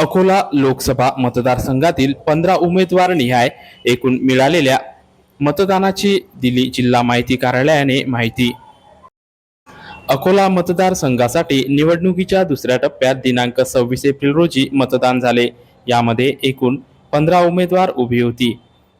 अकोला लोकसभा मतदारसंघातील पंधरा उमेदवार निहाय एकूण मिळालेल्या मतदानाची दिली जिल्हा माहिती कार्यालयाने माहिती. अकोला मतदारसंघासाठी निवडणुकीच्या दुसऱ्या टप्प्यात दिनांक सव्वीस एप्रिल रोजी मतदान झाले. यामध्ये एकूण पंधरा उमेदवार उभी होती.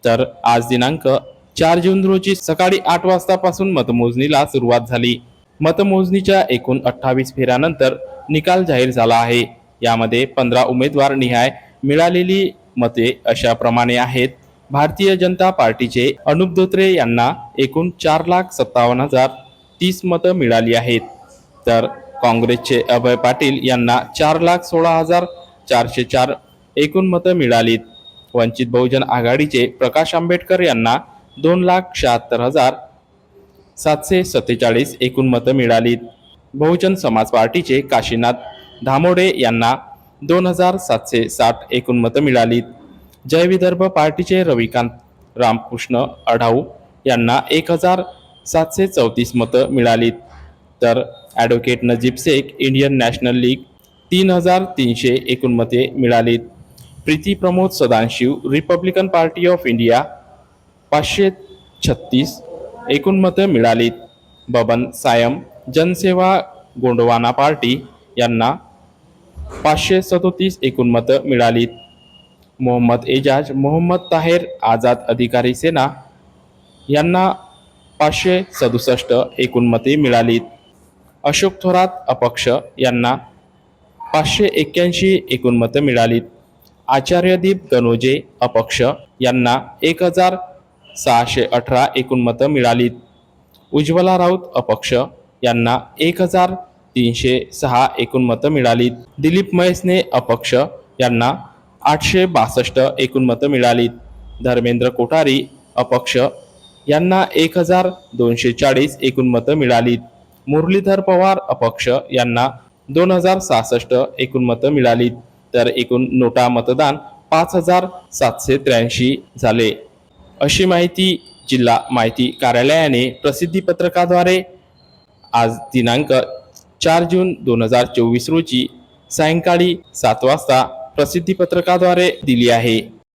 तर आज दिनांक चार जून रोजी सकाळी आठ वाजतापासून मतमोजणीला सुरुवात झाली. मतमोजणीच्या एकूण अठ्ठावीस फेऱ्यानंतर निकाल जाहीर झाला आहे. यामध्ये पंधरा उमेदवार निहाय मिळालेली मते अशा प्रमाणे आहेत. भारतीय जनता पार्टीचे अनुप धोत्रे यांना एकूण चार लाख सत्तावन्न हजार तीस मतं मिळाली आहेत. तर काँग्रेसचे अभय पाटील यांना चार लाख सोळा हजार चारशे चार एकूण मतं मिळालीत. वंचित बहुजन आघाडीचे प्रकाश आंबेडकर यांना दोन लाख शहात्तर हजार सातशे सत्तेचाळीस एकूण मतं मिळालीत. बहुजन समाज पार्टीचे काशीनाथ धामोडे यांना दोन हजार सातशे साठ एकूण मतं मिळालीत. जय विदर्भ पार्टीचे रविकांत रामकृष्ण अढाऊ यांना एक हजार सातशे चौतीस मतं मिळालीत. तर advocate Najeeb Shaikh Indian national league तीन हजार तीनशे एकूण मते मिळालीत. Preeti Pramod Sadashiv republican party of India पाचशे छत्तीस एकूण मतं मिळालीत. बबन सायम जनसेवा गोंडवाना पार्टी यांना पाचशे सदोतीस एकूण मतं मिळालीत. मोहम्मद एजाज मोहम्मद ताहेर आझाद अधिकारी सेना यांना पाचशे सदुसष्ट एकूण मते मिळालीत. अशोक थोरात अपक्ष यांना पाचशे एक्क्याऐंशी एकूण मतं मिळालीत. आचार्यदीप गणोजे अपक्ष यांना एक हजार सहाशे अठरा एकूण मतं मिळालीत. उज्ज्वला राऊत अपक्ष यांना एक हजार तीनशे सहा एकूण मतं मिळालीत दिलीप महेसने अपक्ष यांना आठशे बासष्ट एकूण मतं मिळालीत धर्मेंद्र कोठारी अपक्ष यांना एक हजार दोनशे चाळीस एकूण मतं मिळालीत मुरलीधर पवार अपक्ष यांना दोन हजार सहासष्ट एकूण मतं मिळालीत तर एकूण नोटा मतदान पाच हजार सातशे त्र्याऐंशी झाले. अशी माहिती जिल्हा माहिती कार्यालयाने प्रसिद्धी पत्रकाद्वारे आज दिनांक चार जून दोन हजार चोवीस रोजी सायंकाळी सात वाजता प्रसिद्धी पत्रकाद्वारे दिली आहे.